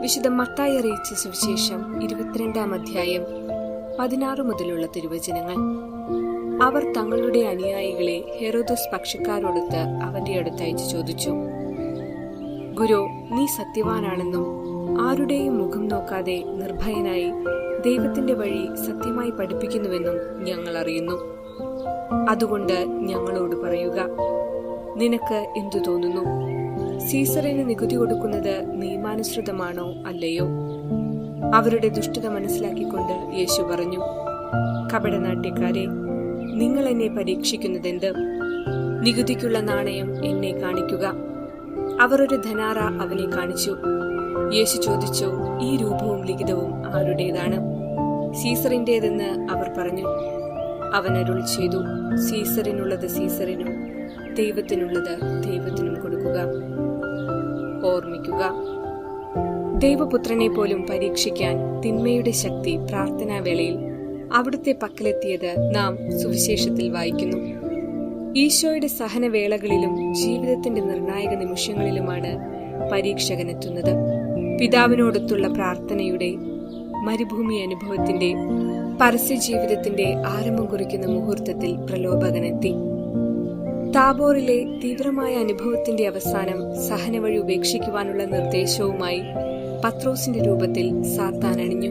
വിശുദ്ധ മത്തായി അറിയിച്ച സുവിശേഷം ഇരുപത്തിരണ്ടാം അധ്യായം പതിനാറ് മുതലുള്ള തിരുവചനങ്ങൾ. അവർ തങ്ങളുടെ അനുയായികളെ ഹെറോദോസ് പക്ഷക്കാരോടൊത്ത് അവന്റെ അടുത്ത് അയച്ചു ചോദിച്ചു ഗുരു നീ സത്യവാനാണെന്നും ആരുടെയും മുഖം നോക്കാതെ നിർഭയനായി ദൈവത്തിന്റെ വഴി സത്യമായി പഠിപ്പിക്കുന്നുവെന്നും ഞങ്ങൾ അറിയുന്നു. അതുകൊണ്ട് ഞങ്ങളോട് പറയുക നിനക്ക് എന്തു തോന്നുന്നു? സീസറിന് നികുതി കൊടുക്കുന്നത് നിയമാനുസൃതമാണോ അല്ലയോ? അവരുടെ ദുഷ്ടത മനസ്സിലാക്കിക്കൊണ്ട് യേശു പറഞ്ഞു കപടനാട്യക്കാരെ നിങ്ങൾ എന്നെ പരീക്ഷിക്കുന്നതെന്ത്? നികുതിക്കുള്ള നാണയം എന്നെ കാണിക്കുക. അവർ ഒരു ധനാറ അവനെ കാണിച്ചു. യേശു ചോദിച്ചു ഈ രൂപവും ലിഖിതവും ആരുടേതാണ്? സീസറിന്റേതെന്ന് അവർ പറഞ്ഞു. അവൻ അരുൾ ചെയ്തു സീസറിനുള്ളത് സീസറിനും ദൈവത്തിനുള്ളത് ദൈവത്തിനും കൊടുക്കുക. ഓർമ്മിക്കുക. ദൈവപുത്രനെ പോലും പരീക്ഷിക്കാൻ തിന്മയുടെ ശക്തി പ്രാർത്ഥനാവേളയിൽ അവിടുത്തെ പക്കലെത്തിയത് നാം സുവിശേഷത്തിൽ വായിക്കുന്നു. ഈശോയുടെ സഹനവേളകളിലും ജീവിതത്തിന്റെ നിർണായക നിമിഷങ്ങളിലുമാണ് പരീക്ഷകനെത്തുന്നത്. പിതാവിനോടൊത്തുള്ള പ്രാർത്ഥനയുടെ മരുഭൂമി അനുഭവത്തിന്റെ പരസ്യ ജീവിതത്തിന്റെ ആരംഭം കുറിക്കുന്ന മുഹൂർത്തത്തിൽ പ്രലോഭകനെത്തി. താബോറിലെ തീവ്രമായ അനുഭവത്തിന്റെ അവസാനം സഹന വഴി ഉപേക്ഷിക്കുവാനുള്ള നിർദ്ദേശവുമായി പത്രോസിന്റെ രൂപത്തിൽ സാത്താൻ അണിഞ്ഞു.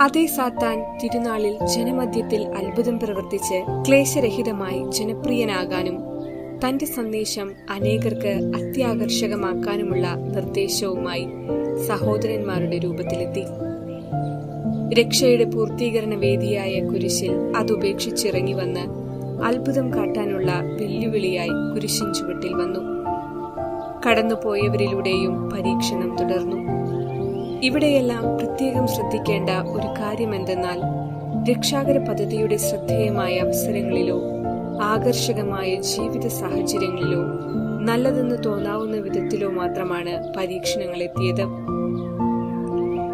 അതേ സാത്താൻ തിരുനാളിൽ ജനമധ്യത്തിൽ അത്ഭുതം പ്രവർത്തിച്ച് ക്ലേശരഹിതമായി ജനപ്രിയനാകാനും തന്റെ സന്ദേശം അനേകർക്ക് അത്യാകർഷകമാക്കാനുമുള്ള നിർദ്ദേശവുമായി സഹോദരന്മാരുടെ രൂപത്തിലെത്തി. രക്ഷയുടെ പൂർത്തീകരണ വേദിയായ കുരിശിൽ അതുപേക്ഷിച്ചിറങ്ങി വന്ന് അത്ഭുതം കാട്ടാനുള്ള വെല്ലുവിളിയായി കുരിശിൻ ചുവട്ടിൽ വന്നു. കടന്നുപോയവരിലൂടെയും പരീക്ഷണം തുടർന്നു. ഇവിടെയെല്ലാം പ്രത്യേകം ശ്രദ്ധിക്കേണ്ട ഒരു കാര്യമെന്തെന്നാൽ രക്ഷാകര പദ്ധതിയുടെ ശ്രദ്ധേയമായ അവസരങ്ങളിലോ ആകർഷകമായ ജീവിത സാഹചര്യങ്ങളിലോ നല്ലതെന്ന് തോന്നാവുന്ന വിധത്തിലോ മാത്രമാണ് പരീക്ഷണങ്ങൾ എത്തിയത്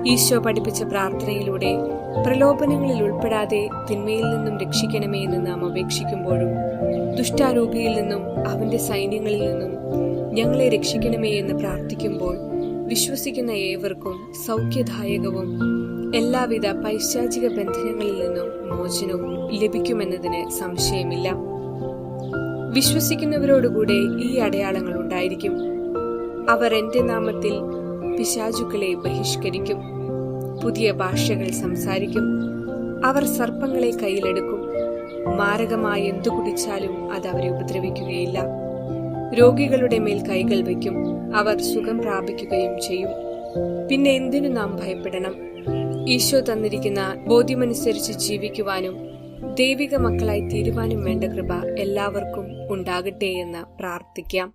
ഈശോ പഠിപ്പിച്ച പ്രാർത്ഥനയിലൂടെ പ്രലോഭനങ്ങളിൽ ഉൾപ്പെടാതെ തിന്മയിൽ നിന്നും രക്ഷിക്കണമേ എന്ന് നാം അപേക്ഷിക്കുമ്പോഴും ദുഷ്ടാരൂപിയിൽ നിന്നും അവന്റെ സൈന്യങ്ങളിൽ നിന്നും ഞങ്ങളെ രക്ഷിക്കണമേ എന്ന് പ്രാർത്ഥിക്കുമ്പോൾ വിശ്വസിക്കുന്ന ഏവർക്കും സൗഖ്യദായകവും എല്ലാവിധ പൈശാചിക ബന്ധനങ്ങളിൽ നിന്നും മോചനവും ലഭിക്കുമെന്നതിന് സംശയമില്ല. വിശ്വസിക്കുന്നവരോടുകൂടെ ഈ അടയാളങ്ങൾ ഉണ്ടായിരിക്കും. അവർ എന്റെ നാമത്തിൽ പിശാചുക്കളെ ബഹിഷ്കരിക്കും. പുതിയ ഭാഷകൾ സംസാരിക്കും. അവർ സർപ്പങ്ങളെ കയ്യിലെടുക്കും. മാരകമായി എന്തു കുടിച്ചാലും അത് അവരെ ഉപദ്രവിക്കുകയില്ല. രോഗികളുടെ മേൽ കൈകൾ വയ്ക്കും. അവർ സുഖം പ്രാപിക്കുകയും ചെയ്യും. പിന്നെ എന്തിനു നാം ഭയപ്പെടണം? ഈശോ തന്നിരിക്കുന്ന ബോധ്യമനുസരിച്ച് ജീവിക്കുവാനും ദൈവിക മക്കളായി തീരുവാനും വേണ്ട കൃപ എല്ലാവർക്കും ഉണ്ടാകട്ടെ എന്ന് പ്രാർത്ഥിക്കാം.